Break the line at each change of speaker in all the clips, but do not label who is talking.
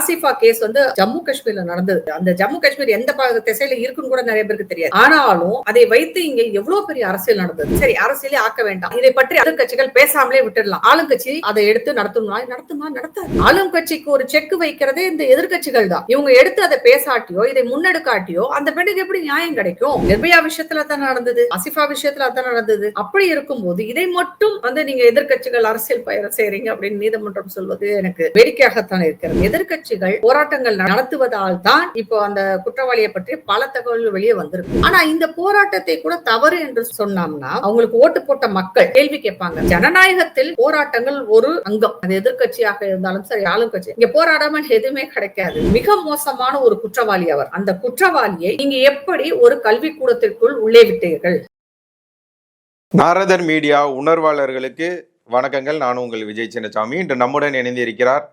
Asifa case வந்து ஜம்மு காஷ்மீர்ல நடந்தது. அந்த ஜம்மு காஷ்மீர் எந்த திசையில இருக்குன்னு கூட நிறைய பேருக்கு தெரியாது. ஆனாலும் அதை வைத்து இங்க எவ்வளவு பெரிய அரசியல் நடந்தது? சரி அரசியலே ஆக்க வேண்டாம். இதை பற்றி எதிர்கட்சிகள் பேசாமலே விட்டுடலாம். ஆளுங்கட்சி அதை எடுத்து நடத்துமா? நடத்துமா? நடத்தாது. ஆளுங்கட்சிக்கு ஒரு செக் வைக்கிறதே இந்த எதிர்க்கட்சிகள் தான். இவங்க எடுத்து அதை பேசாட்டியோ இதை முன்னெடுக்காட்டியோ அந்த பெண்ணுக்கு எப்படி நியாயம் கிடைக்கும்? நிர்பயா விஷயத்துல தான் நடந்தது. அசிஃபா விஷயத்துல தான் நடந்தது. அப்படி இருக்கும்போது இதை மட்டும் வந்து நீங்க எதிர்க்கட்சிகள் அரசியல் பயிர செய்றீங்க அப்படின்னு நீதிமன்றம் சொல்வது எனக்கு வேடிக்கையாகத்தான் இருக்கிறது. கட்சிகள் போராட்டங்கள் நடத்துவதால் தான் இப்போ அந்த குற்றவாளியை பற்றி பல தகவல்கள் வெளியே வந்திருக்கு. ஆனா இந்த போராட்டத்தை கூட தவறு என்று சொன்னோம்னா அவங்களுக்கு ஓட்டு போட்ட மக்கள் கேள்வி கேட்பாங்க. ஜனநாயகத்தில் போராட்டங்கள் ஒரு அங்கம். அது எதிர்க்கட்சியாக இருந்தாலும் சரி ஆளும் கட்சி. இங்க போராடாம எதுவுமே கிடைக்காது. மிக மோசமான ஒரு குற்றவாளி அவர். அந்த குற்றவாளியை நீங்க எப்படி ஒரு கல்வி கூடத்திற்குள் உள்ளே விட்டீர்கள்?
நாரதர் மீடியா உணர்வாளர்களுக்கு வணக்கங்கள். நான் உங்கள் விஜய் சின்னசாமி. இன்று நம்முடன் இணைந்திருக்கிறார்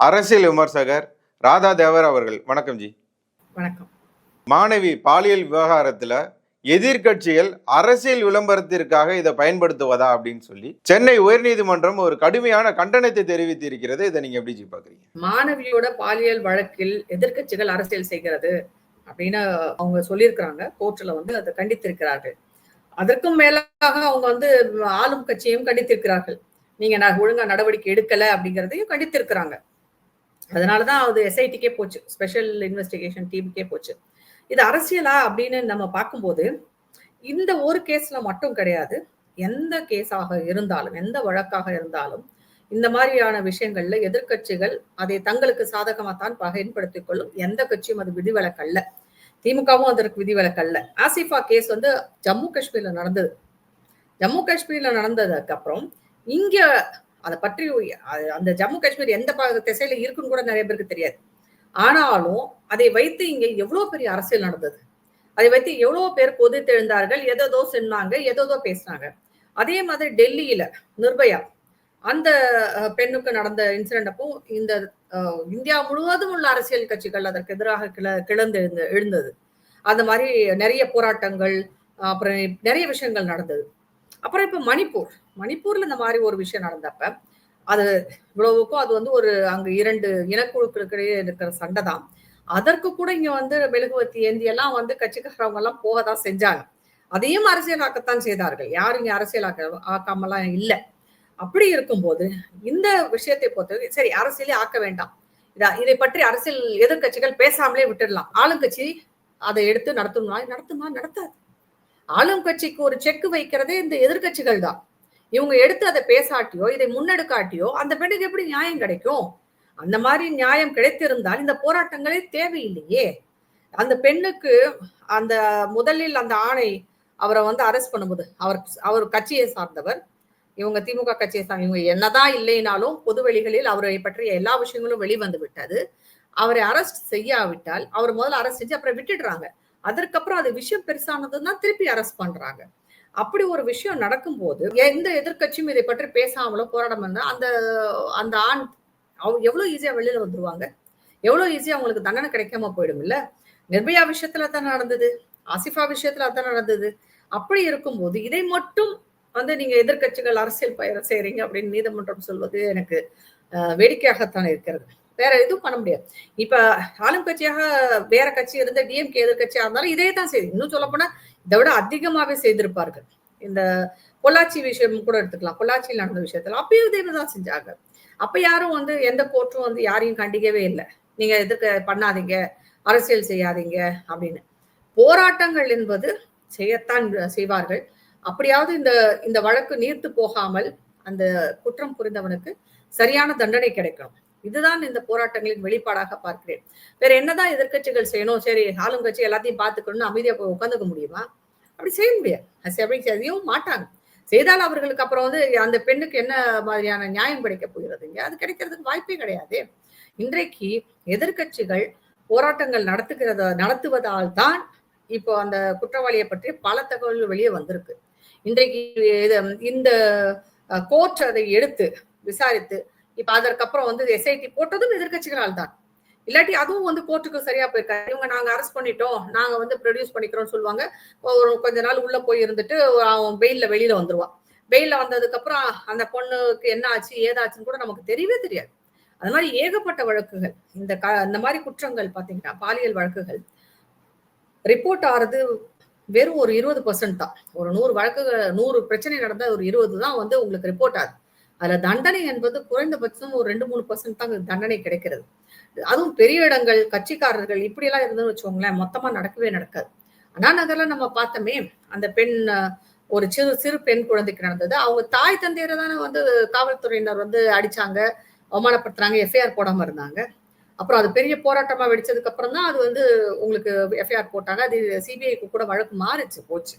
அரசியல் விமர்சகர் ராதா தேவர் அவர்கள். வணக்கம் ஜி.
வணக்கம்.
மாணவி பாலியல் விவகாரத்துல எதிர்க்கட்சிகள் அரசியல் விளம்பரத்திற்காக இதை பயன்படுத்துவதா அப்படின்னு சொல்லி சென்னை உயர்நீதிமன்றம் ஒரு கடுமையான கண்டனத்தை தெரிவித்து இருக்கிறது இதை நீங்க எப்படி ஜி பாக்குறீங்க
மாணவியோட பாலியல் வழக்கில் எதிர்க்கட்சிகள் அரசியல் செய்கிறது அப்படின்னு அவங்க சொல்லியிருக்கிறாங்க. கோர்ட்ல வந்து அதை கண்டித்திருக்கிறார்கள். அதற்கும் மேலாக அவங்க வந்து ஆளும் கட்சியையும் கண்டித்திருக்கிறார்கள். நீங்க ஒழுங்கா நடவடிக்கை எடுக்கல அப்படிங்கிறதையும் கண்டித்திருக்கிறாங்க. அதனாலதான் அது எஸ்ஐடிக்கே போச்சு. ஸ்பெஷல் இன்வெஸ்டிகேஷன் டீமுக்கே போச்சு. இது அரசியலா அப்படின்னு நம்ம பார்க்கும்போது இந்த ஒரு கேஸ்ல மட்டும் கிடையாது. எந்த கேஸாக இருந்தாலும் எந்த வழக்காக இருந்தாலும் இந்த மாதிரியான விஷயங்கள்ல எதிர்க்கட்சிகள் அதை தங்களுக்கு சாதகமாக தான் பயன்படுத்திக் கொள்ளும். எந்த கட்சியும் அது விதிவிலக்கல்ல திமுகவும் அதற்கு விதிவிலக்கல்ல ஆசிஃபா கேஸ் வந்து ஜம்மு காஷ்மீர்ல நடந்தது. ஜம்மு காஷ்மீர்ல நடந்ததுக்கு அப்புறம் இங்க அதை பற்றி அந்த ஜம்மு காஷ்மீர் எந்த ப- திசையில இருக்குன்னு கூட நிறைய பேருக்கு தெரியாது. ஆனாலும் அதை வைத்து இங்கே எவ்வளவு பெரிய அரசியல் நடந்தது? அதை வைத்து எவ்வளவு பேர் கொதித்தெழுந்தார்கள் எதோ சொன்னாங்க எதோ பேசினாங்க. அதே மாதிரி டெல்லியில நிர்பயா அந்த பெண்ணுக்கு நடந்த இன்சிடென்ட் அப்போ இந்த இந்தியா முழுவதும் உள்ள அரசியல் கட்சிகள் அதற்கு எதிராக கிள கிளந்து எழுந்த- எழுந்தது. அந்த மாதிரி நிறைய போராட்டங்கள் அப்புறம் நிறைய விஷயங்கள் நடந்தது. அப்புறம் இப்போ மணிப்பூர். மணிப்பூர்ல இந்த மாதிரி ஒரு விஷயம் நடந்தப்ப அது இவ்வளவுக்கும் அது வந்து ஒரு அங்க இரண்டு இனக்குழுக்களுக்கிடையே இருக்கிற சண்டை தான். அதற்கு கூட இங்க வந்து மெழுகுவத்தி ஏந்தி எல்லாம் வந்து கட்சிக்காரவங்க எல்லாம் போக தான் செஞ்சாங்க. அதையும் அரசியலாக்கத்தான் செய்தார்கள். யாரும் இங்க அரசியலாக்க ஆக்காமலாம் இல்லை. அப்படி இருக்கும்போது இந்த விஷயத்தை பொறுத்தவரை சரி அரசியலே ஆக்க வேண்டாம். இதா இதை பற்றி அரசியல் எதிர்க்கட்சிகள் பேசாமலே விட்டுடலாம். ஆளுங்கட்சி அதை எடுத்து நடத்தணும் நடத்துமா? நடத்தாது. ஆளும் கட்சிக்கு ஒரு செக் வைக்கிறதே இந்த எதிர்கட்சிகள் தான். இவங்க எடுத்து அதை பேசாட்டியோ இதை முன்னெடுக்காட்டியோ அந்த பெண்ணுக்கு எப்படி நியாயம் கிடைக்கும்? அந்த மாதிரி நியாயம் கிடைத்திருந்தால் இந்த போராட்டங்களே தேவையில்லையே. அந்த பெண்ணுக்கு அந்த முதலில் அந்த ஆணை அவரை வந்து அரெஸ்ட் பண்ணும்போது அவர் அவர் கட்சியை சார்ந்தவர் இவங்க திமுக கட்சியை சார்ந்த இவங்க என்னதான் இல்லைனாலும் பொது வெளிகளில் அவரை பற்றிய எல்லா விஷயங்களும் வெளிவந்து விட்டது. அவரை அரெஸ்ட் செய்யாவிட்டால் அவர் முதல்ல அரெஸ்ட் செஞ்சு அப்புறம் விட்டுடுறாங்க. அதற்கப்புறம் அது விஷயம் பெருசானதுன்னா திருப்பி அரெஸ்ட் பண்றாங்க. அப்படி ஒரு விஷயம் நடக்கும்போது எந்த எதிர்க்கட்சியும் இதை பற்றி பேசாமலோ போராடம் இருந்தால் அந்த அந்த ஆண் அவங்க எவ்வளவு ஈஸியா வெளியில வந்துருவாங்க? எவ்வளோ ஈஸியா அவங்களுக்கு தண்டனை கிடைக்காம போயிடும் இல்லை? நிர்பயா விஷயத்துல தான் நடந்தது ஆசிஃபா விஷயத்துல அதான் நடந்தது. அப்படி இருக்கும்போது இதை மட்டும் வந்து நீங்க எதிர்க்கட்சிகள் அரசியல் பயிர செய்றீங்க அப்படின்னு நீதிமன்றம் சொல்வது எனக்கு அஹ், வேடிக்கையாகத்தான் இருக்கிறது. வேற எதுவும் பண்ண முடியாது. இப்ப ஆளும் கட்சியாக வேற கட்சி இருந்த டிஎம்கே எதிர்கட்சியா இருந்தாலும் இதே தான் செய்யுது இன்னும் சொல்லப்போனா இதை விட அதிகமாவே செய்திருப்பார்கள். இந்த பொள்ளாச்சி விஷயம் கூட எடுத்துக்கலாம். பொள்ளாச்சியில் நடந்த விஷயத்துல அப்பயும் இதே தான் செஞ்சாங்க. அப்ப யாரும் வந்து எந்த கோர்ட்டும் வந்து யாரையும் கண்டிக்கவே இல்லை. நீங்க எதிர்க்க பண்ணாதீங்க அரசியல் செய்யாதீங்க அப்படின்னு. போராட்டங்கள் என்பது செய்யத்தான் செய்வார்கள். அப்படியாவது இந்த இந்த வழக்கு நீர்த்து போகாமல் அந்த குற்றம் புரிந்தவனுக்கு சரியான தண்டனை கிடைக்கும். இதுதான் இந்த போராட்டங்களின் வெளிப்பாடாக பார்க்கிறேன். வேற என்னதான் எதிர்க்கட்சிகள் செய்யணும் சரி ஆளுங்கட்சி எல்லாத்தையும் பார்த்துக்கணும்னு அமைதியா போய் உட்காந்துக்க முடியுமா? அப்படி செய்ய முடியாது. அது அப்படி செய்யவும் மாட்டாங்க செய்தால் அவர்களுக்கு அப்புறம் வந்து அந்த பெண்ணுக்கு என்ன மாதிரியான நியாயம் கிடைக்க போகிறதுங்க அது கிடைக்கிறதுக்கு வாய்ப்பே கிடையாது. இன்றைக்கு எதிர்க்கட்சிகள் போராட்டங்கள் நடத்துகிறத நடத்துவதால் தான் இப்போ அந்த குற்றவாளியை பற்றி பல தகவல்கள் வெளியே வந்திருக்கு. இன்றைக்கு இந்த கோர்ட் அதை எடுத்து விசாரித்து இப்ப அதற்கப்புறம் வந்து எஸ்ஐடி போட்டதும் எதிர்க்கட்சிகளால் தான். இல்லாட்டி அதுவும் வந்து கோர்ட்டுக்கு சரியா போயிருக்காரு இவங்க நாங்க அரெஸ்ட் பண்ணிட்டோம் நாங்க வந்து ப்ரொடியூஸ் பண்ணிக்கிறோம்னு சொல்லுவாங்க. ஒரு கொஞ்ச நாள் உள்ள போய் இருந்துட்டு அவன் பெயில்ல வெளியில வந்துருவான். பெயில்ல வந்ததுக்கு அப்புறம் அந்த பொண்ணுக்கு என்ன ஆச்சு ஏதாச்சுன்னு கூட நமக்கு தெரியவே தெரியாது. அது மாதிரி ஏகப்பட்ட வழக்குகள். இந்த க இந்த மாதிரி குற்றங்கள் பாத்தீங்கன்னா பாலியல் வழக்குகள். ரிப்போர்ட் ஆறது வெறும் ஒரு இருபது பர்சன்ட் தான். ஒரு நூறு வழக்குகள் நூறு பிரச்சனை நடந்தால் ஒரு இருபது தான் வந்து உங்களுக்கு ரிப்போர்ட் ஆகுது. அதுல தண்டனை என்பது குறைந்தபட்சம் ஒரு ரெண்டு மூணு பர்சன்ட் தான் தண்டனை கிடைக்கிறது. அதுவும் பெரிய இடங்கள் கட்சிக்காரர்கள் இப்படி எல்லாம் இருந்துன்னு வச்சுக்கோங்களேன் மொத்தமா நடக்கவே நடக்காது. அண்ணா நகர்ல நம்ம பார்த்தோமே அந்த பெண் ஒரு சிறு சிறு பெண் குழந்தைக்கு நடந்தது. அவங்க தாய் தந்தையரை தானே வந்து காவல்துறையினர் வந்து அடிச்சாங்க அவமானப்படுத்துறாங்க எஃப்ஐஆர் போடாம இருந்தாங்க. அப்புறம் அது பெரிய போராட்டமா வெடிச்சதுக்கு அப்புறம் தான் அது வந்து உங்களுக்கு எஃப்ஐஆர் போட்டாங்க. அது சிபிஐக்கு கூட வழக்கு மாறிச்சு போச்சு.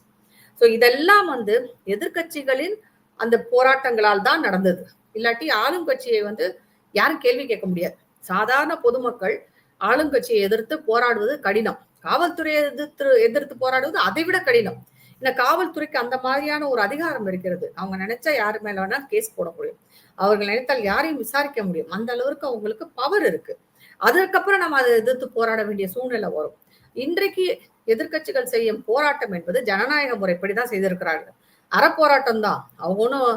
ஸோ இதெல்லாம் வந்து எதிர்கட்சிகளின் அந்த போராட்டங்களால் தான் நடந்தது. இல்லாட்டி ஆளுங்கட்சியை வந்து யாரும் கேள்வி கேட்க முடியாது. சாதாரண பொதுமக்கள் ஆளுங்கட்சியை எதிர்த்து போராடுவது கடினம். காவல்துறையை எதிர்த்து எதிர்த்து போராடுவது அதை விட கடினம். இந்த காவல்துறைக்கு அந்த மாதிரியான ஒரு அதிகாரம் இருக்கிறது. அவங்க நினைச்சா யாரு மேல வேணா கேஸ் போட முடியும். அவர்கள் நினைத்தால் யாரையும் விசாரிக்க முடியும். அந்த அளவுக்கு அவங்களுக்கு பவர் இருக்கு. அதற்கப்புறம் நம்ம அதை எதிர்த்து போராட வேண்டிய சூழ்நிலை வரும். இன்றைக்கு எதிர்க்கட்சிகள் செய்யும் போராட்டம் என்பது ஜனநாயக முறைப்படிதான் செய்திருக்கிறார்கள். அறப்போராட்டம் தான் அவங்க ஒன்றும்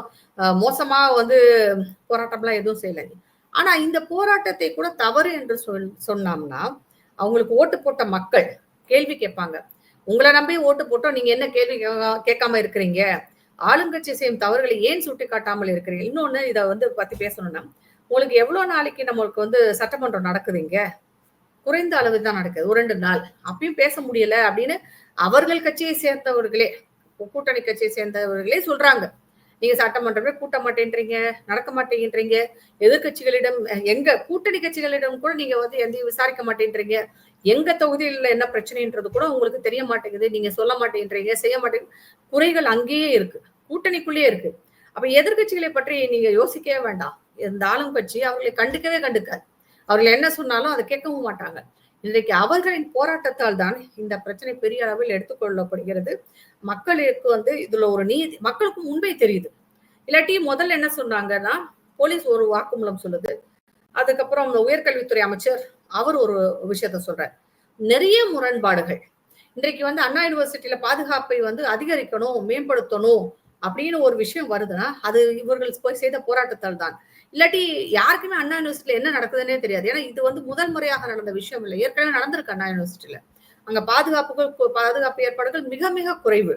மோசமா வந்து போராட்டம்லாம் எதுவும் செய்யலை. ஆனா இந்த போராட்டத்தை கூட தவறு என்று சொல் சொன்னோம்னா அவங்களுக்கு ஓட்டு போட்ட மக்கள் கேள்வி கேட்பாங்க. உங்களை நம்பி ஓட்டு போட்டோம் நீங்க என்ன கேள்வி கேட்காம இருக்கிறீங்க? ஆளுங்கட்சி செய்யும் தவறுகளை ஏன் சுட்டி காட்டாமல் இருக்கிறீங்க? இன்னொன்னு இதை வந்து பத்தி பேசணும்னா உங்களுக்கு எவ்வளவு நாளைக்கு நம்மளுக்கு வந்து சட்டமன்றம் நடக்குதுங்க? குறைந்த அளவு தான் நடக்குது. ஒரு ரெண்டு நாள். அப்பயும் பேச முடியல அப்படின்னு அவர்கள் கட்சியை சேர்ந்தவர்களே கூட்டணி கட்சியை சேர்ந்தவர்களே சொல்றாங்க. நீங்க சட்டமன்றமே கூட்ட மாட்டேன்றீங்க நடக்க மாட்டேங்கிறீங்க எதிர்க்கட்சிகளிடம் எங்க கூட்டணி கட்சிகளிடம் கூட நீங்க வந்து எந்த விசாரிக்க மாட்டேன்றீங்க. எங்க தொகுதியில் என்ன பிரச்சனைன்றது கூட உங்களுக்கு தெரிய மாட்டேங்குது. நீங்க சொல்ல மாட்டேன்றீங்க செய்ய மாட்டேங்க குறைகள் அங்கேயே இருக்கு. கூட்டணிக்குள்ளேயே இருக்கு. அப்ப எதிர்க்கட்சிகளை பற்றி நீங்க யோசிக்கவே வேண்டாம். இந்த ஆளும் கட்சி அவர்களை கண்டுக்கவே கண்டுக்காது. அவர்கள் என்ன சொன்னாலும் அதை கேட்கவும் மாட்டாங்க. இன்றைக்கு அவர்களின் போராட்டத்தால் தான் இந்த பிரச்சனை பெரிய அளவில் எடுத்துக்கொள்ளப்படுகிறது. மக்களுக்கு வந்து இதுல ஒரு நீதி மக்களுக்கும் உண்மை தெரியுது. இல்லாட்டி முதல்ல என்ன சொன்னாங்கன்னா போலீஸ் ஒரு வாக்குமூலம் சொல்லுது. அதுக்கப்புறம் அந்த உயர்கல்வித்துறை அமைச்சர் அவர் ஒரு விஷயத்த சொல்றார். நிறைய முரண்பாடுகள். இன்றைக்கு வந்து அண்ணா யூனிவர்சிட்டியில பாதுகாப்பை வந்து அதிகரிக்கணும் மேம்படுத்தணும் அப்படின்னு ஒரு விஷயம் வருதுன்னா அது இவர்கள் போய் செய்த போராட்டத்தால் தான். இல்லாட்டி யாருக்குமே அண்ணா யூனிவர்சிட்டியில என்ன நடக்குதுன்னே தெரியாது. ஏன்னா இது வந்து முதல் முறையாக நடந்த விஷயம் இல்லை. ஏற்கனவே நடந்திருக்கு அண்ணா யூனிவர்சிட்டியில அங்க பாதுகாப்புகள் பாதுகாப்பு ஏற்பாடுகள் மிக மிக குறைவு.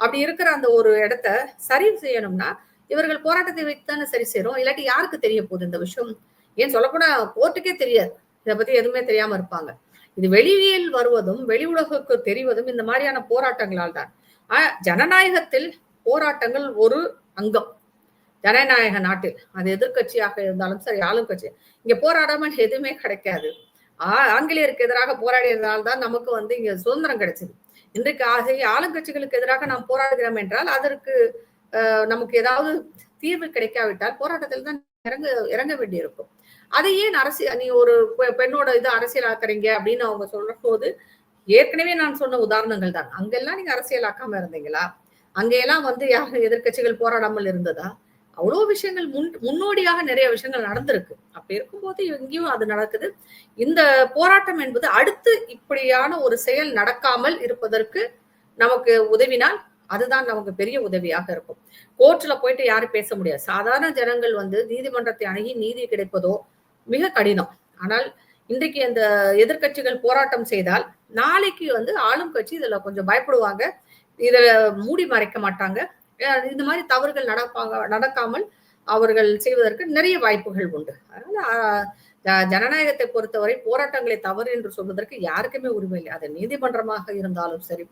அப்படி இருக்கிற அந்த ஒரு இடத்த சரி செய்யணும்னா இவர்கள் போராட்டத்தை வைத்து தானே சரி செய்யறோம் இல்லாட்டி யாருக்கு தெரிய போகுது இந்த விஷயம்? ஏன் சொல்லப்போனா கோர்ட்டுக்கே தெரியாது. இதை பத்தி எதுவுமே தெரியாம இருப்பாங்க. இது வெளியில் வருவதும் வெளி உலகுக்கு தெரிவதும் இந்த மாதிரியான போராட்டங்களால் தான். ஆஹ் ஜனநாயகத்தில் போராட்டங்கள் ஒரு அங்கம். ஜனநாயக நாட்டில் அது எதிர்க்கட்சியாக இருந்தாலும் சரி ஆளும் கட்சி. இங்க போராடாமல் எதுவுமே கிடைக்காது. ஆங்கிலேயருக்கு எதிராக போராடியதால் தான் நமக்கு வந்து இங்க சுதந்திரம் கிடைச்சது. இன்றைக்கு ஆகிய ஆளுங்கட்சிகளுக்கு எதிராக நாம் போராடுகிறோம் என்றால் அதற்கு நமக்கு ஏதாவது தீர்வு கிடைக்காவிட்டால் போராட்டத்தில் தான் இறங்க இறங்க வேண்டியிருக்கும். அதை ஏன் அரசியல் நீ ஒரு பெண்ணோட இது அரசியல் ஆக்குறீங்க அப்படின்னு அவங்க சொல்ற போது ஏற்கனவே நான் சொன்ன உதாரணங்கள் தான். அங்கெல்லாம் நீங்க அரசியலாக்காம இருந்தீங்களா? அங்கெல்லாம் வந்து யாரும் எதிர்க்கட்சிகள் போராடாமல் இருந்ததா? அவ்வளோ விஷயங்கள் முன் முன்னோடியாக நிறைய விஷயங்கள் நடந்திருக்கு. அப்படி இருக்கும்போது எங்கேயும் அது நடக்குது. இந்த போராட்டம் என்பது அடுத்து இப்படியான ஒரு செயல் நடக்காமல் இருப்பதற்கு நமக்கு உதவினால் அதுதான் நமக்கு பெரிய உதவியாக இருக்கும். கோர்ட்ல போயிட்டு யாரும் பேச முடியாது. சாதாரண ஜனங்கள் வந்து நீதிமன்றத்தை அணுகி நீதி கிடைப்பதோ மிக கடினம். ஆனால் இன்றைக்கு அந்த எதிர்க்கட்சிகள் போராட்டம் செய்தால் நாளைக்கு வந்து ஆளும் கட்சி இதுல கொஞ்சம் பயப்படுவாங்க. இதுல மூடி மறைக்க மாட்டாங்க. இந்த மாதிரி தவறுகள் நடப்பாங்க நடக்காமல் அவர்கள் செய்வதற்கு நிறைய வாய்ப்புகள் உண்டு. அதனால ஜனநாயகத்தை பொறுத்தவரை போராட்டங்களை தவறு என்று சொல்வதற்கு யாருக்குமே உரிமை இல்லை. அது நீதிமன்றமாக இருந்தாலும் சரி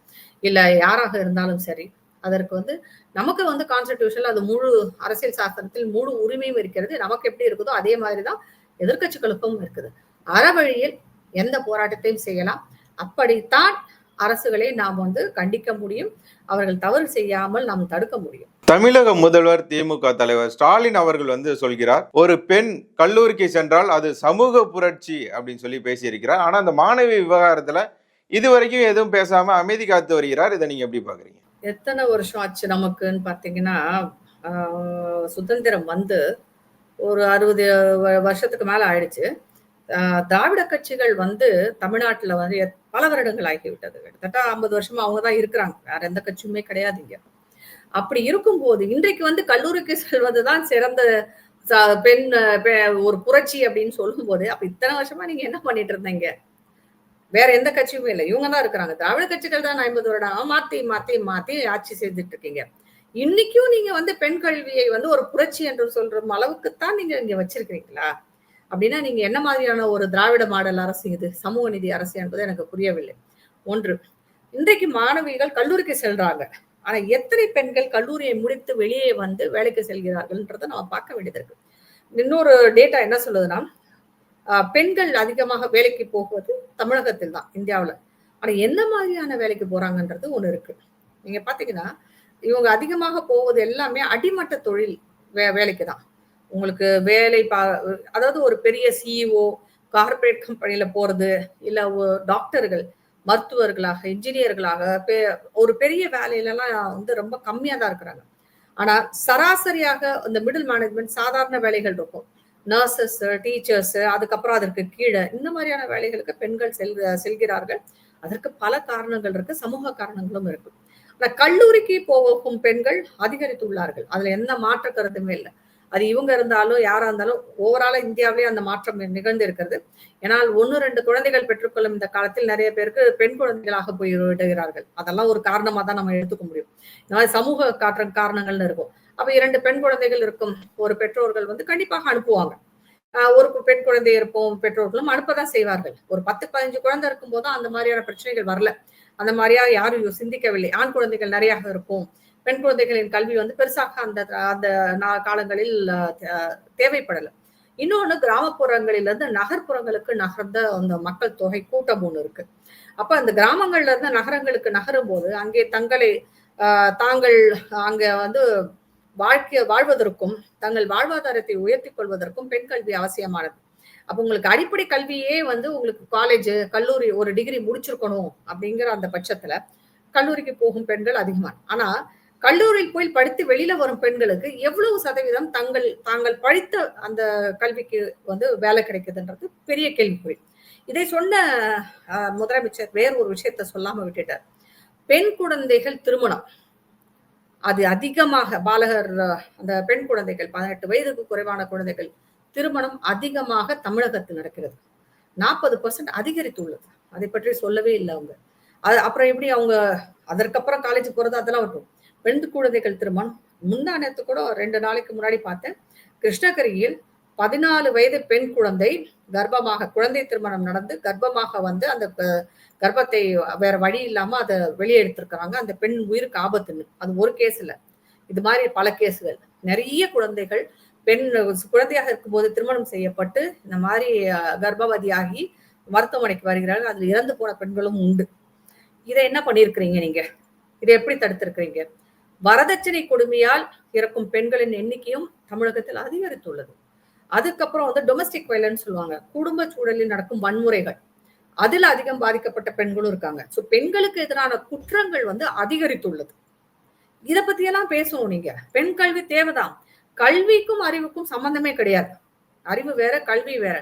இல்ல யாராக இருந்தாலும் சரி அதற்கு வந்து நமக்கு வந்து கான்ஸ்டிடியூஷன் அது முழு அரசியல் சாஸ்திரத்தில் முழு உரிமையும் இருக்கிறது. நமக்கு எப்படி இருக்குதோ அதே மாதிரிதான் எதிர்க்கட்சிகளுக்கும் இருக்குது. அறவழியில் எந்த போராட்டத்தையும் செய்யலாம். அப்படித்தான் அரசுகளை நாம் வந்து கண்டிக்க முடியும் அவர்கள் தவறு செய்யாமல் நாம் தடுக்க முடியும்.
தமிழக முதல்வர் திமுக தலைவர் ஸ்டாலின் அவர்கள் வந்து சொல்கிறார் ஒரு பெண் கல்லூரிக்கு சென்றால் அது சமூக புரட்சி அப்படின்னு சொல்லி பேசியிருக்கிறார். ஆனா அந்த மாணவி விவகாரத்துல இதுவரைக்கும் எதுவும் பேசாம அமைதி காத்து வருகிறார். இதை நீங்க எப்படி பாக்குறீங்க?
எத்தனை வருஷம் ஆச்சு நமக்குன்னு பார்த்தீங்கன்னா ஆஹ், சுதந்திரம் வந்து ஒரு அறுபது வருஷத்துக்கு மேல ஆயிடுச்சு. திராவிட கட்சிகள் வந்து தமிழ்நாட்டுல வந்து பல வருடங்கள் ஆகிவிட்டது. கிட்டத்தட்ட ஐம்பது வருஷமா அவங்க தான் இருக்கிறாங்க. வேற எந்த கட்சியுமே கிடையாது இங்க. அப்படி இருக்கும்போது இன்றைக்கு வந்து கல்லூரிக்கு செல்வதுதான் சிறந்த பெண் பெ- ஒரு புரட்சி அப்படின்னு சொல்லும்போது அப்ப இத்தனை வருஷமா நீங்க என்ன பண்ணிட்டு இருந்தீங்க? வேற எந்த கட்சியுமே இல்லை. இவங்க தான் இருக்கிறாங்க. திராவிட கட்சிகள் தான் ஐம்பது வருடம் மாத்தி மாத்தி மாத்தி ஆட்சி செய்துட்டு இருக்கீங்க. இன்னைக்கும் நீங்க வந்து பெண் கல்வியை வந்து ஒரு புரட்சி என்று சொல்ற அளவுக்கு தான் நீங்க இங்க வச்சிருக்கீங்களா அப்படின்னா நீங்க என்ன மாதிரியான ஒரு திராவிட மாடல் அரசு இது? சமூக நிதி அரசு என்பது எனக்கு புரியவில்லை. ஒன்று இன்றைக்கு மாணவிகள் கல்லூரிக்கு செல்றாங்க. ஆனா எத்தனை பெண்கள் கல்லூரியை முடித்து வெளியே வந்து வேலைக்கு செல்கிறார்கள்ன்றதை நம்ம பார்க்க வேண்டியது இருக்கு. இன்னொரு டேட்டா என்ன சொல்லுதுன்னா ஆஹ் பெண்கள் அதிகமாக வேலைக்கு போவது தமிழகத்தில் தான் இந்தியாவில். ஆனா என்ன மாதிரியான வேலைக்கு போறாங்கன்றது ஒண்ணு இருக்கு. நீங்க பாத்தீங்கன்னா இவங்க அதிகமாக போவது எல்லாமே அடிமட்ட தொழில் வே வேலைக்கு தான் உங்களுக்கு வேலை பா அதாவது ஒரு பெரிய சிஇஓ கார்ப்பரேட் கம்பெனியில் போறது இல்ல டாக்டர்கள் மருத்துவர்களாக இன்ஜினியர்களாக பெ- ஒரு பெரிய வேலையிலலாம் வந்து ரொம்ப கம்மியா தான் இருக்கிறாங்க. ஆனா சராசரியாக இந்த மிடில் மேனேஜ்மெண்ட் சாதாரண வேலைகள் இருக்கும். நர்சஸ் டீச்சர்ஸ் அதுக்கப்புறம் அதற்கு கீழே இந்த மாதிரியான வேலைகளுக்கு பெண்கள் செல் செல்கிறார்கள். அதற்கு பல காரணங்கள் இருக்கு சமூக காரணங்களும் இருக்கு. ஆனா கல்லூரிக்கு போகும் பெண்கள் அதிகரித்துள்ளார்கள். அதுல எந்த மாற்ற கருத்துமே இல்லை. அது இவங்க இருந்தாலும் யாரா இருந்தாலும் ஓவரால இந்தியாவிலே அந்த மாற்றம் நிகழ்ந்து இருக்கிறது. ஏன்னால் ஒன்னு ரெண்டு குழந்தைகள் பெற்றுக்கொள்ளும் இந்த காலத்தில் நிறைய பேருக்கு பெண் குழந்தைகளாக போய் விடுகிறார்கள். அதெல்லாம் ஒரு காரணமா தான் நம்ம எடுத்துக்க முடியும். இந்த மாதிரி சமூக காற்ற காரணங்கள்னு இருக்கும். அப்ப இரண்டு பெண் குழந்தைகள் இருக்கும். ஒரு பெற்றோர்கள் வந்து கண்டிப்பாக அனுப்புவாங்க. ஆஹ் ஒரு பெண் குழந்தை இருப்போம் பெற்றோர்களும் அனுப்பதான் செய்வார்கள். ஒரு பத்து பதினஞ்சு குழந்தை இருக்கும் போதும் அந்த மாதிரியான பிரச்சனைகள் வரல. அந்த மாதிரியா யாரும் சிந்திக்கவில்லை. ஆண் குழந்தைகள் நிறைய இருக்கும் பெண் குழந்தைகளின் கல்வி வந்து பெருசாக அந்த அந்த நா- காலங்களில் தேவைப்படலை தேவைப்படல. இன்னொன்னு கிராமப்புறங்களில இருந்து நகர்ப்புறங்களுக்கு நகர்ந்த அந்த மக்கள் தொகை கூட்டம் ஒண்ணு இருக்கு. அப்ப அந்த கிராமங்கள்ல இருந்து நகரங்களுக்கு நகரும் போது அங்கே தங்களை ஆஹ் தாங்கள் அங்க வந்து வாழ்க்கை வாழ்வதற்கும் தங்கள் வாழ்வாதாரத்தை உயர்த்தி கொள்வதற்கும் பெண் கல்வி அவசியமானது. அப்ப உங்களுக்கு அடிப்படை கல்வியே வந்து உங்களுக்கு காலேஜ் கல்லூரி ஒரு டிகிரி முடிச்சிருக்கணும் அப்படிங்கிற அந்த பட்சத்துல கல்லூரிக்கு போகும் பெண்கள் அதிகமான ஆனா கல்லூரியில் போய் படித்து வெளியில வரும் பெண்களுக்கு எவ்வளவு சதவீதம் தங்கள் தாங்கள் படித்த அந்த கல்விக்கு வந்து வேலை கிடைக்குதுன்றது பெரிய கேள்விக்குறி. இதை சொன்ன முதலமைச்சர் வேறு ஒரு விஷயத்த சொல்லாம விட்டுட்டார். பெண் குழந்தைகள் திருமணம். அது அதிகமாக பாலகர் அந்த பெண் குழந்தைகள் பதினெட்டு வயதுக்கு குறைவான குழந்தைகள் திருமணம் அதிகமாக தமிழகத்தில் நடக்கிறது. நாற்பது பர்சன்ட் அதிகரித்துள்ளது. அதை பற்றி சொல்லவே இல்லை அவங்க. அது அப்புறம் எப்படி அவங்க அதற்கப்புறம் காலேஜ் போறது அதெல்லாம் வரும் பெண் குழந்தைகள் திருமணம். முந்தா கூட ரெண்டு நாளைக்கு முன்னாடி பார்த்தேன். கிருஷ்ணகிரியில் பதினாலு வயது பெண் குழந்தை கர்ப்பமாக குழந்தை திருமணம் நடந்து கர்ப்பமாக வந்து அந்த கர்ப்பத்தை வேற வழி இல்லாம அதை வெளியே எடுத்திருக்கிறாங்க. அந்த பெண் உயிருக்கு ஆபத்துன்னு. அது ஒரு கேஸ் இல்ல. இது மாதிரி பல கேஸுகள் நிறைய குழந்தைகள் பெண் குழந்தையாக இருக்கும்போது திருமணம் செய்யப்பட்டு இந்த மாதிரி கர்ப்பவதியாகி மருத்துவமனைக்கு வருகிறார்கள். அதில் இறந்து போன பெண்களும் உண்டு. இதை என்ன பண்ணியிருக்கிறீங்க நீங்க? இதை எப்படி தடுத்திருக்கிறீங்க? வரதட்சணை கொடுமையால் இறக்கும் பெண்களின் எண்ணிக்கையும் தமிழகத்தில் அதிகரித்துள்ளது. அதுக்கப்புறம் வந்து டொமஸ்டிக் வயலன்ஸ் சொல்லுவாங்க. குடும்ப சூழலில் நடக்கும் வன்முறைகள். அதில் அதிகம் பாதிக்கப்பட்ட பெண்களும் இருக்காங்க. ஸோ பெண்களுக்கு எதிரான குற்றங்கள் வந்து அதிகரித்துள்ளது. இதை பத்தி எல்லாம் பேசணும் நீங்க. பெண் கல்வி தேவைதான். கல்விக்கும் அறிவுக்கும் சம்பந்தமே கிடையாது. அறிவு வேற கல்வி வேற.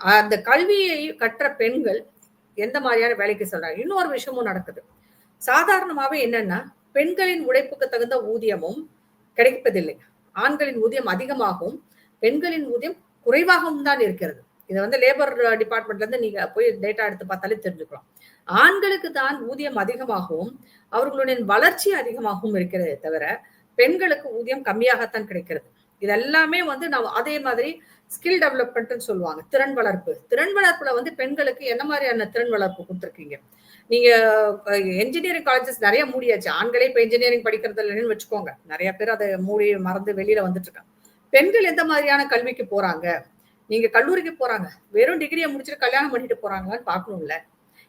அந்த கல்வியை கற்ற பெண்கள் எந்த மாதிரியான வேலைக்கு சொல்றாங்க? இன்னொரு விஷயமும் நடக்குது. சாதாரணமாவே என்னன்னா பெண்களின் உழைப்புக்கு தகுந்த ஊதியமும் கிடைப்பதில்லை. ஆண்களின் ஊதியம் அதிகமாகவும் பெண்களின் ஊதியம் குறைவாகவும் தான் இருக்கிறது. இதை வந்து லேபர் டிபார்ட்மெண்ட்ல இருந்து நீங்க போய் டேட்டா எடுத்து பார்த்தாலே தெரிஞ்சுக்கலாம். ஆண்களுக்கு தான் ஊதியம் அதிகமாகவும் அவர்களுடைய வளர்ச்சி அதிகமாகவும் இருக்கிறதே தவிர பெண்களுக்கு ஊதியம் கம்மியாகத்தான் கிடைக்கிறது. இதெல்லாமே வந்து நான் அதே மாதிரி ஸ்கில் டெவலப்மெண்ட்னு சொல்லுவாங்க. திறன் வளர்ப்பு. திறன் வளர்ப்புல வந்து பெண்களுக்கு என்ன மாதிரியான திறன் வளர்ப்பு கொடுத்துருக்கீங்க? நீங்க என்ஜினியரிங் காலேஜஸ் நிறைய மூடியாச்சு. ஆண்களே இப்ப இன்ஜினியரிங் படிக்கிறது இல்லைன்னு வச்சுக்கோங்க. நிறைய பேர் அதை மூடி மறந்து வெளியில வந்துட்டு இருக்காங்க. பெண்கள் எந்த மாதிரியான கல்விக்கு போறாங்க? நீங்க கல்லூரிக்கு போறாங்க. வெறும் டிகிரியை முடிச்சுட்டு கல்யாணம் பண்ணிட்டு போறாங்களான்னு பார்க்கணும்ல.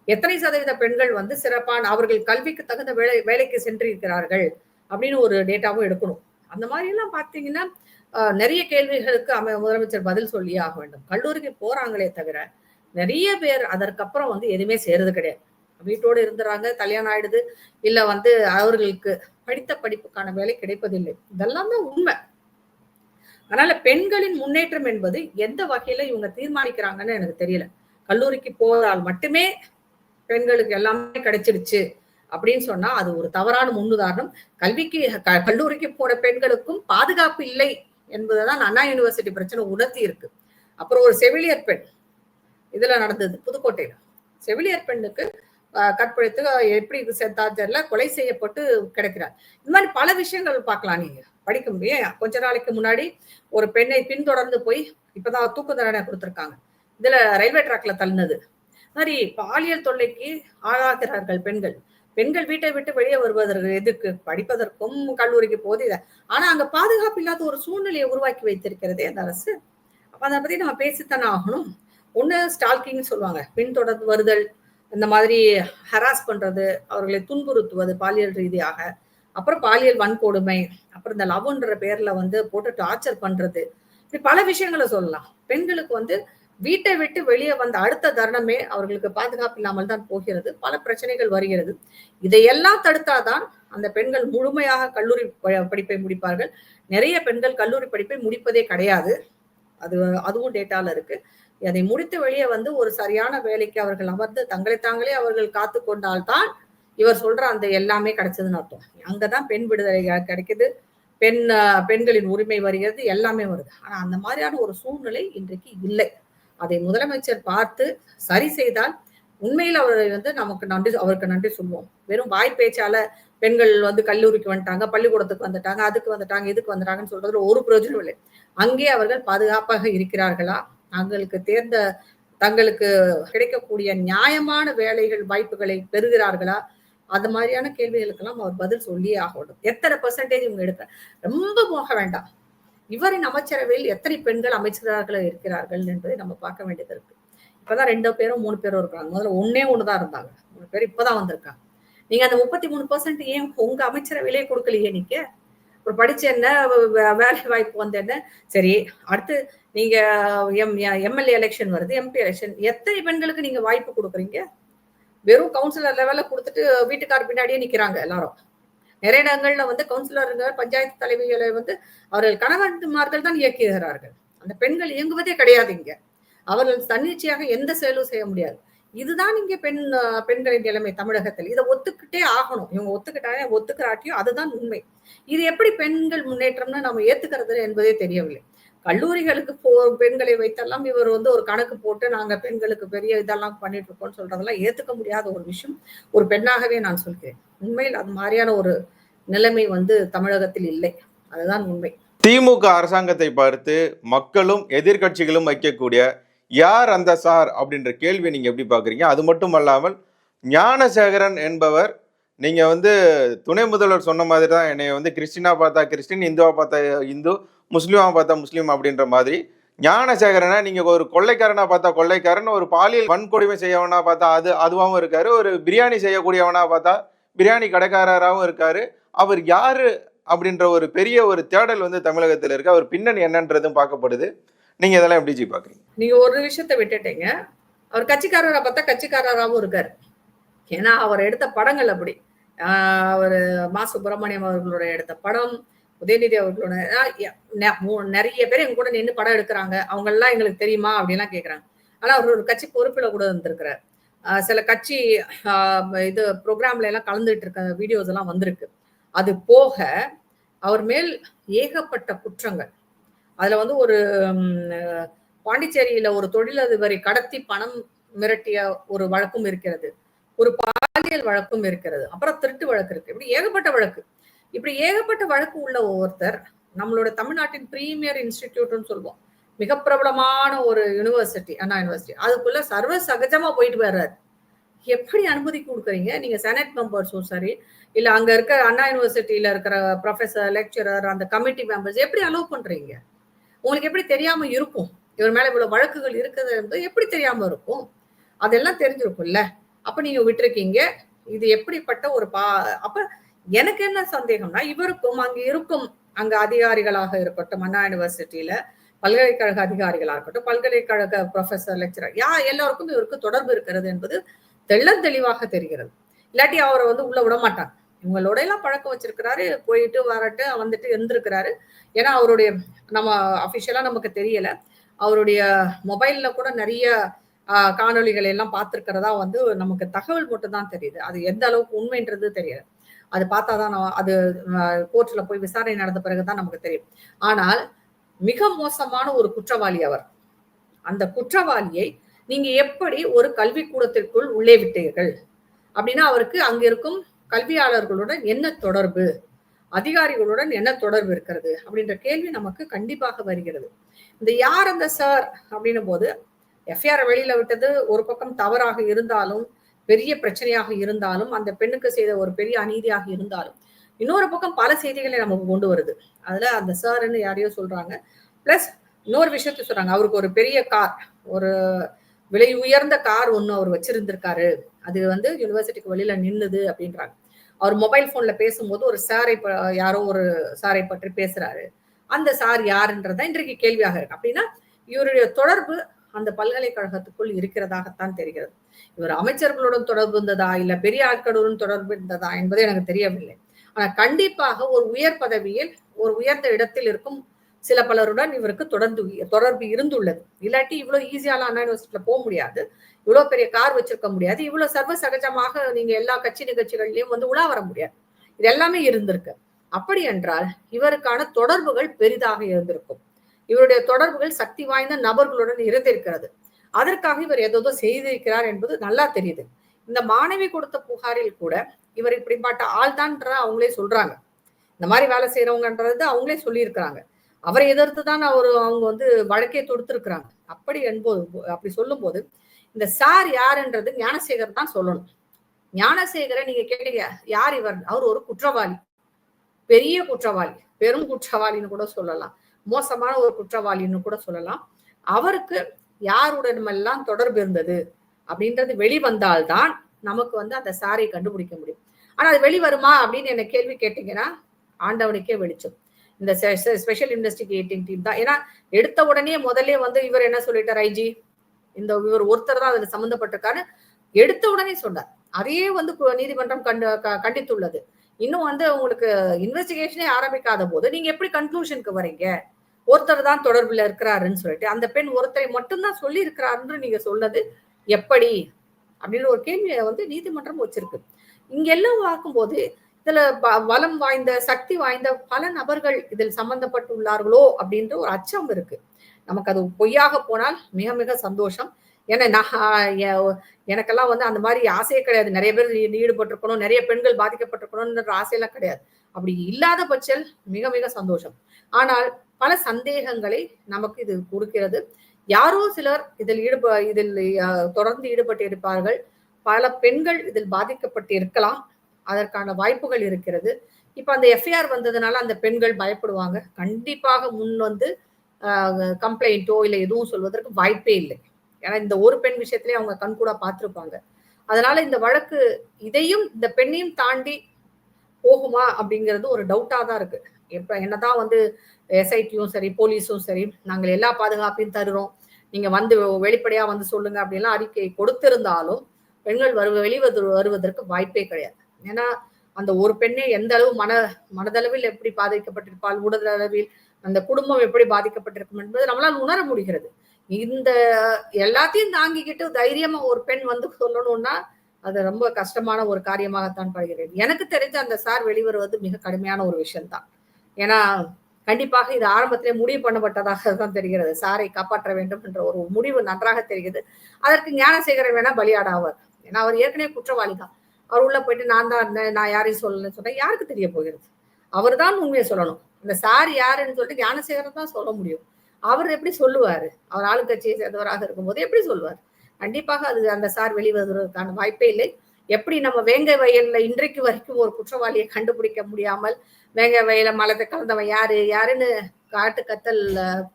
எத்தனை சதவீத பெண்கள் வந்து சிறப்பான அவர்கள் கல்விக்கு தகுந்த வேலை வேலைக்கு சென்றிருக்கிறார்கள் அப்படின்னு ஒரு டேட்டாவும் எடுக்கணும். அந்த மாதிரி எல்லாம் பாத்தீங்கன்னா ஆஹ், நிறைய கேள்விகளுக்கு அம முதலமைச்சர் பதில் சொல்லியே ஆக வேண்டும். கல்லூரிக்கு போறாங்களே தவிர நிறைய பேர் அதற்கப்புறம் வந்து எதுவுமே செய்யறது கிடையாது. வீட்டோடு இருந்துறாங்க கல்யாணம் ஆயிடுது. இல்ல வந்து அவர்களுக்கு படித்த படிப்புக்கான வேலை கிடைப்பதில்லை. இதெல்லாம் தான் உண்மை. அதனால பெண்களின் முன்னேற்றம் என்பது எந்த வகையில இவங்க தீர்மானிக்கிறாங்கன்னு எனக்கு தெரியல. கல்லூரிக்கு போவதால் மட்டுமே பெண்களுக்கு எல்லாமே கிடைச்சிடுச்சு அப்படின்னு சொன்னா அது ஒரு தவறான முன்னுதாரணம். கல்விக்கு க- கல்லூரிக்கு போன பெண்களுக்கும் பாதுகாப்பு இல்லை என்பதுதான் அண்ணா யூனிவர்சிட்டி பிரச்சனை உணர்த்தி இருக்கு. அப்புறம் ஒரு செவிலியர் பெண். இதுல நடந்தது புதுக்கோட்டையில. செவிலியர் பெண்ணுக்கு கற்பழித்து எப்படி செத்தா தெரியல கொலை செய்யப்பட்டு கிடைக்கிறார். இந்த மாதிரி பல விஷயங்கள் பார்க்கலாம் நீங்க. படிக்க முடியும். கொஞ்ச நாளைக்கு முன்னாடி ஒரு பெண்ணை பின்தொடர்ந்து போய் இப்பதான் தூக்கு தண்டனை கொடுத்துருக்காங்க. இதுல ரயில்வே ட்ராக்ல தள்ளினது. மாதிரி பாலியல் தொல்லைக்கு ஆளாகிறார்கள் பெண்கள். பெண்கள் வீட்டை விட்டு வெளியே வருவதற்கு எதுக்கு? படிப்பதற்கும் கல்லூரிக்கு போது இத- ஆனா அங்க பாதுகாப்பு இல்லாத ஒரு சூழ்நிலையை உருவாக்கி வைத்திருக்கிறதே அந்த அரசு. அப்ப அதை பத்தி நம்ம பேசித்தானே ஆகணும். ஒண்ணு ஸ்டால்கிங்னு சொல்லுவாங்க. பின்தொடர்ந்து வருதல். இந்த மாதிரி ஹராஸ் பண்றது அவர்களை துன்புறுத்துவது பாலியல் ரீதியாக. அப்புறம் பாலியல் வன்கொடுமை அப்புறம் இந்த லவ்ன்ற பேர்ல வந்து போட்டு டார்ச்சர் பண்றது. இப்படி பல விஷயங்களை சொல்லலாம். பெண்களுக்கு வந்து வீட்டை விட்டு வெளியே வந்த அடுத்த தருணமே அவர்களுக்கு பாதுகாப்பு இல்லாமல் தான் போகிறது. பல பிரச்சனைகள் வருகிறது. இதையெல்லாம் தடுத்தாதான் அந்த பெண்கள் முழுமையாக கல்லூரி ப- படிப்பை முடிப்பார்கள். நிறைய பெண்கள் கல்லூரி படிப்பை முடிப்பதே கிடையாது. அது அதுவும் டேட்டால இருக்கு. அதை முடித்து வெளியே வந்து ஒரு சரியான வேலைக்கு அவர்கள் அமர்ந்து தங்களை தாங்களே அவர்கள் காத்து கொண்டால்தான் இவர் சொல்ற அந்த எல்லாமே கிடைச்சதுன்னு அர்த்தம். அங்கதான் பெண் விடுதலை கிடைக்குது. பெண் பெண்களின் உரிமை வருகிறது. எல்லாமே வருது. ஆனா அந்த மாதிரியான ஒரு சூழ்நிலை இன்றைக்கு இல்லை. அதை முதலமைச்சர் பார்த்து சரி செய்தால் உண்மையில் அவரை வந்து நமக்கு நன்றி அவருக்கு நன்றி சொல்லுவோம் வெறும் வாய் பேச்சால பெண்கள் வந்து கல்லூரிக்கு வந்துட்டாங்க பள்ளிக்கூடத்துக்கு வந்துட்டாங்க அதுக்கு வந்துட்டாங்க இதுக்கு வந்துட்டாங்கன்னு சொல்றதுல ஒரு பிரயோஜனம் இல்லை. அங்கே அவர்கள் பாதுகாப்பாக இருக்கிறார்களா? தங்களுக்கு தேர்ந்த தங்களுக்கு கிடைக்கக்கூடிய நியாயமான வேலைகள் வாய்ப்புகளை பெறுகிறார்களா? அந்த மாதிரியான கேள்விகளுக்கெல்லாம் அவர் பதில் சொல்லியே ஆகணும். எத்தனை பெர்சன்டேஜ் இவங்க எடுக்க? ரொம்ப போக வேண்டாம். இவரின் அமைச்சரவையில் எத்தனை பெண்கள் அமைச்சர்களாக இருக்கிறார்கள் என்பதை நம்ம பார்க்க வேண்டியது இருக்கு. இப்பதான் ரெண்டு பேரும் மூணு பேரும் இருக்காங்க முதல்ல ஒன்னே ஒண்ணுதான் இருந்தாங்க. மூணு பேர் இப்பதான் வந்திருக்காங்க. நீங்க அந்த முப்பத்தி மூணு பர்சன்ட் ஏன் உங்க அமைச்சரவையிலே கொடுக்கலையே நீங்க? அப்புறம் படிச்ச என்ன வேலை வாய்ப்பு வந்த என்ன? சரி அடுத்து நீங்க எம் எம்எல்ஏ எலெக்ஷன் வருது எம்பி எலெக்ஷன் எத்தனை பெண்களுக்கு நீங்க வாய்ப்பு கொடுக்குறீங்க? வெறும் கவுன்சிலர் லெவல கொடுத்துட்டு வீட்டுக்கார் பின்னாடியே நிக்கிறாங்க எல்லாரும். நிறைய இடங்கள்ல வந்து கவுன்சிலருங்க பஞ்சாயத்து தலைவிகளை வந்து அவர்கள் கணவன்மார்கள் தான் இயக்குகிறார்கள். அந்த பெண்கள் இயங்குவதே கிடையாது இங்க. அவர்கள் தன்னிச்சையாக எந்த செயலும் செய்ய முடியாது. இதுதான் இங்க பெண் பெண்களின் நிலைமை தமிழகத்தில். இதை ஒத்துக்கிட்டே ஆகணும். இவங்க ஒத்துக்கிட்டாலே ஒத்துக்கிறாட்டியும் அதுதான் உண்மை. இது எப்படி பெண்கள் முன்னேற்றம்னு நம்ம ஏத்துக்கிறது என்பதே தெரியவில்லை. கல்லூரிகளுக்கு போ பெண்களை வைத்தெல்லாம் இவர் வந்து ஒரு கணக்கு போட்டு நாங்க பெண்களுக்கு பெரிய இதெல்லாம் பண்ணிட்டு இருக்கோம்னு சொல்றதெல்லாம் ஏத்துக்க முடியாத ஒரு விஷயம். ஒரு பெண்ணாகவே நான் சொல்கிறேன். உண்மையில் அது மாதிரியான ஒரு நிலைமை வந்து தமிழகத்தில் இல்லை. அதுதான் உண்மை.
திமுக அரசாங்கத்தை பார்த்து மக்களும் எதிர்க்கட்சிகளும் வைக்கக்கூடிய யார் அந்த சார் அப்படின்ற கேள்வி நீங்க எப்படி பாக்குறீங்க அது மட்டும் அல்லாமல் ஞானசேகரன் என்பவர் நீங்க வந்து துணை முதல்வர் சொன்ன மாதிரி தான் என்னை வந்து கிறிஸ்டினா பார்த்தா கிறிஸ்டின் இந்துவா பார்த்தா இந்து முஸ்லீமா பார்த்தா முஸ்லீம் அப்படின்ற மாதிரி. ஞானசேகரனை நீங்க ஒரு கொள்ளைக்காரனா பார்த்தா கொள்ளைக்காரன் ஒரு பாலியல் வன்கொடுமை செய்யவனா பார்த்தா அது அதுவாகவும் இருக்காரு. ஒரு பிரியாணி செய்யக்கூடியவனா பார்த்தா பிரியாணி கடைக்காரராகவும் இருக்காரு. அவர் யாரு அப்படின்ற ஒரு பெரிய ஒரு தேடல் வந்து தமிழகத்தில் இருக்கு. அவர் பின்னணி என்னன்றதும் பார்க்கப்படுது. நீங்க இதெல்லாம் எப்படி ஜி பாக்குறீங்க?
நீங்க ஒரு விஷயத்த விட்டுட்டீங்க. அவர் கட்சிக்காரரா பார்த்தா கட்சிக்காரராகவும் இருக்காரு. ஏன்னா அவர் எடுத்த படங்கள் அப்படி. அவர் மா சுப்பிரமணியம் அவர்களோட எடுத்த படம் உதயநிதி அவர்களோட நிறைய பேர் எங்க கூட நின்று படம் எடுக்கிறாங்க. அவங்க எல்லாம் எங்களுக்கு தெரியுமா? அப்படின்லாம் கேட்கறாங்க ஆனா அவர் ஒரு கட்சி பொறுப்புல கூட இருந்திருக்கிறார். ஆஹ் சில கட்சி ஆஹ் இது ப்ரோக்ராம்ல எல்லாம் கலந்துட்டு இருக்க வீடியோஸ் எல்லாம் வந்திருக்கு. அது போக அவர் மேல் ஏகப்பட்ட குற்றங்கள். அதுல வந்து ஒரு பாண்டிச்சேரியில ஒரு தொழிலதிபரை கடத்தி பணம் மிரட்டிய ஒரு வழக்கும் இருக்கிறது. ஒரு பாலியல் வழக்கும் இருக்கிறது. அப்புறம் திருட்டு வழக்கு இருக்கு. இப்படி ஏகப்பட்ட வழக்கு. இப்படி ஏகப்பட்ட வழக்கு உள்ள ஒவ்வொருத்தர் நம்மளோட தமிழ்நாட்டின் பிரீமியர் இன்ஸ்டிடியூட்னு சொல்லுவோம். மிக பிரபலமான ஒரு யூனிவர்சிட்டி அண்ணா யூனிவர்சிட்டி அதுக்குள்ள சர்வ சகஜமா போயிட்டு வர்றாரு. எப்படி அனுமதி கொடுக்குறீங்க? நீங்க செனட் மெம்பர்ஸும் சரி இல்ல அங்க இருக்க அண்ணா யூனிவர்சிட்டியில இருக்கிற ப்ரொஃபசர் லெக்சரர் அந்த கமிட்டி மெம்பர்ஸ் எப்படி அலோவ் பண்றீங்க? உங்களுக்கு எப்படி தெரியாம இருக்கும்? இவர் மேல இவ்வளவு வழக்குகள் இருக்குது என்பது எப்படி தெரியாம இருக்கும்? அதெல்லாம் தெரிஞ்சிருக்கும்ல. அப்ப நீங்க விட்டுருக்கீங்க. இது எப்படிப்பட்ட ஒரு பா அப்ப எனக்கு என்ன சந்தேகம்னா இவருக்கும் அங்க இருக்கும் அங்க அதிகாரிகளாக இருக்கட்டும் அண்ணா யூனிவர்சிட்டியில பல்கலைக்கழக அதிகாரிகளாக இருக்கட்டும் பல்கலைக்கழக ப்ரொஃபசர் லெக்சரர் யா எல்லாருக்கும் இவருக்கு தொடர்பு இருக்கிறது என்பது தெள்ள தெளிவாக தெரிகிறது. இல்லாட்டி அவரை வந்து உள்ள விட மாட்டாங்க. இவங்களோட எல்லாம் பழக்கம் வச்சிருக்கிறாரு போயிட்டு வரட்டு வந்துட்டு இருந்திருக்கிறாரு. ஏன்னா அவருடைய நம்ம அஃபிஷியலா நமக்கு தெரியல. அவருடைய மொபைல்ல கூட நிறைய ஆஹ், எல்லாம் பார்த்துருக்கிறதா வந்து நமக்கு தகவல் மட்டும் தான் தெரியுது. அது எந்த அளவுக்கு உண்மைன்றது தெரியல அது பார்த்தா நான் அது கோர்ட்டில் போய் விசாரணை நடந்த பிறகு தான் நமக்கு தெரியும். ஆனால் மிக மோசமான ஒரு குற்றவாளி அவர். அந்த குற்றவாளியை நீங்க எப்படி ஒரு கல்விக்கூடத்திற்குள் உள்ளே விட்டீர்கள்? அப்படின்னா அவருக்கு அங்க இருக்கும் கல்வியாளர்களுடன் என்ன தொடர்பு? அதிகாரிகளுடன் என்ன தொடர்பு இருக்கிறது? அப்படின்ற கேள்வி நமக்கு கண்டிப்பாக வருகிறது. இந்த யார் அந்த சார்? அப்படின்னும் போது எஃப்ஐஆர் வெளியில விட்டது ஒரு பக்கம் தவறாக இருந்தாலும் பெரிய பிரச்சனையாக இருந்தாலும் அந்த பெண்ணுக்கு செய்த ஒரு பெரிய அநீதியாக இருந்தாலும் இன்னொரு பக்கம் பல செய்திகளை நமக்கு கொண்டு வருது. அதுல அந்த சார்ன்னு யாரையோ சொல்றாங்க. பிளஸ் இன்னொரு விஷயத்த சொல்றாங்க. அவருக்கு ஒரு பெரிய கார் ஒரு விலை உயர்ந்த கார் ஒன்று அவர் வச்சிருந்திருக்காரு. அது வந்து யூனிவர்சிட்டிக்கு வெளியில நின்னுது அப்படின்றாங்க. அவர் மொபைல் போன்ல பேசும்போது ஒரு சாரை யாரோ ஒரு சாரை பற்றி பேசுறாரு. அந்த சார் யாருன்றதான் இன்றைக்கு கேள்வியாக இருக்கு. அப்படின்னா இவருடைய தொடர்பு அந்த பல்கலைக்கழகத்துக்குள் இருக்கிறதாகத்தான் தெரிகிறது. இவர் அமைச்சர்களுடன் தொடர்பு இருந்ததா இல்ல பெரிய ஆட்களுடன் தொடர்பு இருந்ததா என்பது எனக்கு தெரியவில்லை. ஆனா கண்டிப்பாக ஒரு உயர் பதவியில் ஒரு உயர்ந்த இடத்தில் இருக்கும் சில பலருடன் இவருக்கு தொடர்ந்து தொடர்பு இருந்துள்ளது. இல்லாட்டி இவ்வளவு ஈஸியால அண்ணா யூனிவர்சிட்டியில போக முடியாது. இவ்வளவு பெரிய கார் வச்சிருக்க முடியாது. இவ்வளவு சர்வ சகஜமாக நீங்க எல்லா கட்சி நிகழ்ச்சிகள்லயும் வந்து உலா வர முடியாது. இது எல்லாமே இருந்திருக்கு. அப்படி என்றால் இவருக்கான தொடர்புகள் பெரிதாக இருந்திருக்கும். இவருடைய தொடர்புகள் சக்தி வாய்ந்த நபர்களுடன் இருந்திருக்கிறது. அதற்காக இவர் ஏதோ செய்திருக்கிறார் என்பது நல்லா தெரியுது. இந்த மாணவி கொடுத்த புகாரில் கூட இவர் இப்படிப்பட்ட ஆள்தான்ற அவங்களே சொல்றாங்க. இந்த மாதிரி வேலை செய்யறவங்கன்றது அவங்களே சொல்லியிருக்கிறாங்க. அவரை எதிர்த்து தான் அவர் அவங்க வந்து வழக்கே தொடுத்திருக்கிறாங்க. அப்படி என்போது அப்படி சொல்லும் போது இந்த சார் யாருன்றது ஞானசேகர் தான் சொல்லணும். ஞானசேகரை நீங்க கேட்டீங்க யார் இவர்? அவர் ஒரு குற்றவாளி. பெரிய குற்றவாளி பெரும் குற்றவாளின்னு கூட சொல்லலாம். மோசமான ஒரு குற்றவாளின்னு கூட சொல்லலாம். அவருக்கு யாருடனுமெல்லாம் தொடர்பு இருந்தது அப்படின்றது வெளிவந்தால்தான் நமக்கு வந்து அந்த சாரியை கண்டுபிடிக்க முடியும். ஆனா அது வெளிவருமா அப்படின்னு என்ன கேள்வி கேட்டீங்கன்னா ஆண்டவனுக்கே வெளிச்சம். இந்த ஸ்பெஷல் இன்வெஸ்டிகேட்டிங் டீம் தான். ஏன்னா எடுத்த உடனே முதல்ல வந்து இவர் என்ன சொல்லிட்டார் ஐஜி? இந்த இவர் ஒருத்தர் தான் அதுல சம்மந்தப்பட்டிருக்காரு. எடுத்த உடனே சொன்னார். அதையே வந்து நீதிமன்றம் கண்டு கண்டித்துள்ளது. இன்னும் வந்து உங்களுக்கு இன்வெஸ்டிகேஷனே ஆரம்பிக்காத போது நீங்க எப்படி கன்க்ளூஷனுக்கு வரீங்க? ஒருத்தர் தான் தொடர்புல இருக்கிறாருன்னு சொல்லிட்டு அந்த பெண் ஒருத்தரை மட்டும்தான் சொல்லி இருக்கிறாருன்னு நீங்க சொன்னது எப்படி? அப்படின்னு ஒரு கேள்வியை வந்து நீதிமன்றம் வச்சிருக்கு. இங்க எல்லாம் பார்க்கும்போது இதுல பலம் வாய்ந்த சக்தி வாய்ந்த பல நபர்கள் இதில் சம்பந்தப்பட்டுள்ளார்களோ அப்படின்ற ஒரு அச்சம் இருக்கு. நமக்கு அது பொய்யாக போனால் மிக மிக சந்தோஷம். ஏன்னா நான் எனக்கெல்லாம் வந்து அந்த மாதிரி ஆசையே கிடையாது. நிறைய பேர் ஈடுபட்டிருக்கணும். நிறைய பெண்கள் பாதிக்கப்பட்டிருக்கணும்ன்ற ஆசையெல்லாம் கிடையாது. அப்படி இல்லாத பட்சம் மிக மிக சந்தோஷம். ஆனால் பல சந்தேகங்களை நமக்கு இது கொடுக்கிறது. யாரோ சிலர் இதில் ஈடுப இதில் தொடர்ந்து ஈடுபட்டு இருப்பார்கள். பல பெண்கள் இதில் பாதிக்கப்பட்டு இருக்கலாம். அதற்கான வாய்ப்புகள் இருக்கிறது. இப்ப அந்த எஃப்ஐஆர் வந்ததுனால அந்த பெண்கள் பயப்படுவாங்க. கண்டிப்பாக முன் வந்து கம்ப்ளைண்ட்டோ இல்லை எதுவும் சொல்வதற்கு வாய்ப்பே இல்லை. ஏன்னா இந்த ஒரு பெண் விஷயத்திலே அவங்க கண்கூட பார்த்துருப்பாங்க. அதனால இந்த வழக்கு இதையும் இந்த பெண்ணையும் தாண்டி போகுமா அப்படிங்கிறது ஒரு டவுட்டாக தான் இருக்கு. எப்போ என்னதான் வந்து எஸ்ஐடியும் சரி போலீஸும் சரி நாங்கள் எல்லா பாதுகாப்பையும் தருறோம் நீங்க வந்து வெளிப்படையா வந்து சொல்லுங்க அப்படின்லாம் அறிக்கை கொடுத்திருந்தாலும் பெண்கள் வரு வெளிவது வருவதற்கு வாய்ப்பே கிடையாது. ஏன்னா அந்த ஒரு பெண்ணே எந்த அளவு மன மனதளவில் எப்படி பாதிக்கப்பட்டிருப்பாள் உடல் அளவில் அந்த குடும்பம் எப்படி பாதிக்கப்பட்டிருக்கும் என்பது நம்மளால் உணர முடிகிறது. இந்த எல்லாத்தையும் தாங்கிக்கிட்டு தைரியமா ஒரு பெண் வந்து சொல்லணும்னா அது ரொம்ப கஷ்டமான ஒரு காரியமாகத்தான் படுகிறேன் எனக்கு தெரிஞ்ச அந்த சார் வெளிவருவது மிக கடுமையான ஒரு விஷயம்தான். ஏன்னா கண்டிப்பாக இது ஆரம்பத்திலே முடிவு பண்ணப்பட்டதாக தான் தெரிகிறது. சாரை காப்பாற்ற வேண்டும் என்ற ஒரு முடிவு நன்றாக தெரிகிறது. அதற்கு ஞானசேகரன் வேணா பலியாடாவார். ஏன்னா அவர் ஏற்கனவே குற்றவாளி தான் அவர் உள்ள போயிட்டு நான் தான் இருந்தேன் நான் யாரையும் சொல்லலன்னு சொன்னேன் யாருக்கு தெரிய போகிறது? அவர் தான் உண்மையை சொல்லணும். இந்த சார் யாருன்னு சொல்லிட்டு ஞானசேகரன் தான் சொல்ல முடியும். அவர் எப்படி சொல்லுவாரு? அவர் ஆளுங்கட்சியை சேர்ந்தவராக இருக்கும்போது எப்படி சொல்லுவார்? கண்டிப்பாக அது அந்த சார் வெளிவருவதற்கான வாய்ப்பே இல்லை. எப்படி நம்ம வேங்கை வயல்ல இன்றைக்கு வரைக்கும் ஒரு குற்றவாளியை கண்டுபிடிக்க முடியாமல் வேங்கை வயல மலத்தை கலந்தவன் யாரு யாருன்னு காட்டு கத்தல்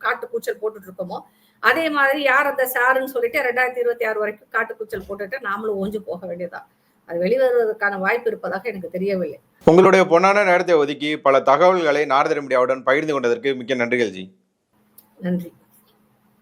காட்டு கூச்சல் போட்டுட்டு இருக்கோமோ அதே மாதிரி யார் அந்த சாருன்னு சொல்லிட்டு ரெண்டாயிரத்தி இருபத்தி ஆறு வரைக்கும் காட்டு கூச்சல் போட்டுட்டு நாமளும் ஒஞ்சு போக வேண்டியதான் அது வெளிவருவதற்கான வாய்ப்பு இருப்பதாக எனக்கு தெரியவில்லை.
உங்களுடைய பொன்னான நேரத்தை ஒதுக்கி பல தகவல்களை நாரதர மீடியாவுடன் பகிர்ந்து கொண்டதற்கு மிக்க நன்றிகள் ஜி.
நன்றி.